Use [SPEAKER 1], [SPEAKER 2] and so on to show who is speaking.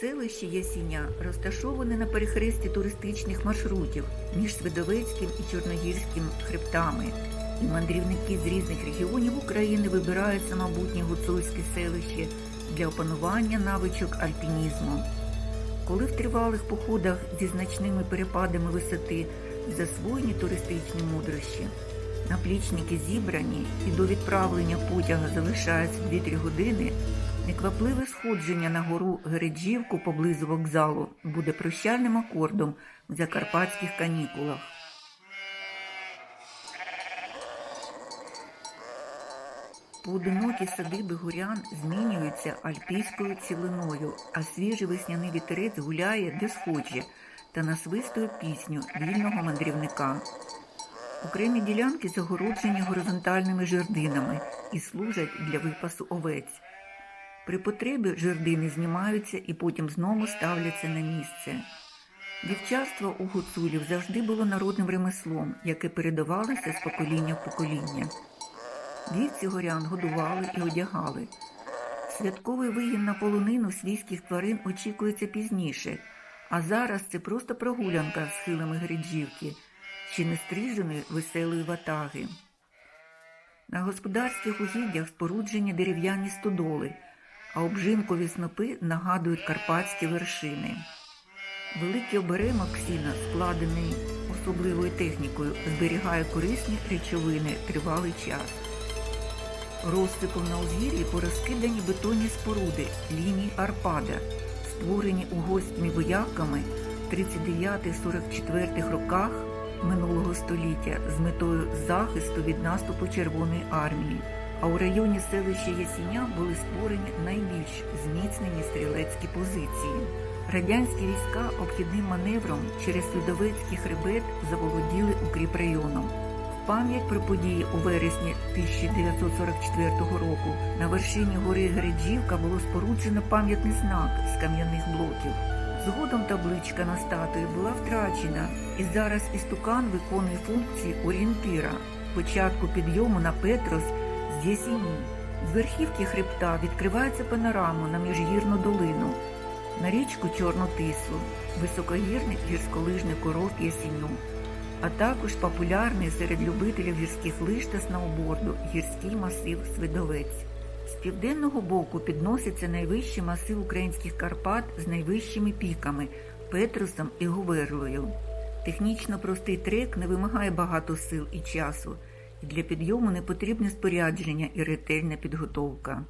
[SPEAKER 1] Селище Ясіня розташоване на перехресті туристичних маршрутів між Свидовецьким і Чорногірським хребтами. І мандрівники з різних регіонів України вибирають самобутнє гуцульське селище для опанування навичок альпінізму. Коли в тривалих походах зі значними перепадами висоти засвоєні туристичні мудрощі, наплічники зібрані і до відправлення потяга залишається 2-3 години, неквапливе сходження на гору Гереджівку поблизу вокзалу буде прощальним акордом в закарпатських канікулах. Поодинокі садиби горян змінюються альпійською цілиною, а свіжий весняний вітерець гуляє де схоче та насвистує пісню вільного мандрівника. Окремі ділянки загороджені горизонтальними жердинами і служать для випасу овець. При потребі жердини знімаються і потім знову ставляться на місце. Вівчарство у гуцулів завжди було народним ремеслом, яке передавалося з покоління в покоління. Вівці горян годували і одягали. Святковий виїм на полонину свійських тварин очікується пізніше, а зараз це просто прогулянка з схилами Гриджівки чи нестриженої веселої ватаги. На господарських угіддях споруджені дерев'яні стодоли, а обжинкові снопи нагадують карпатські вершини. Великий оберемок сіна, складений особливою технікою, зберігає корисні речовини тривалий час. Розсипом на узгір'ї порозкидані бетонні споруди ліній Арпада, створені угостьми вояками в 39-44 роках минулого століття з метою захисту від наступу Червоної армії. А у районі селища Ясіня були створені найбільш зміцнені стрілецькі позиції. Радянські війська обхідним маневром через Свідовецький хребет заволоділи укріпрайоном. В пам'ять про події у вересні 1944 року на вершині гори Гереджівка було споруджено пам'ятний знак з кам'яних блоків. Згодом табличка на статуї була втрачена, і зараз істукан виконує функції орієнтира початку підйому на Петрос з Ясіні. З верхівки хребта відкривається панорама на міжгірну долину, на річку Чорну Тису, високогірний гірськолижний курорт Ясіню, а також популярний серед любителів гірських лиж та сноуборду гірський масив Свидовець. З південного боку підноситься найвищий масив українських Карпат з найвищими піками Петрусом і Говерлою. Технічно простий трек не вимагає багато сил і часу, для підйому не потрібне спорядження і ретельна підготовка.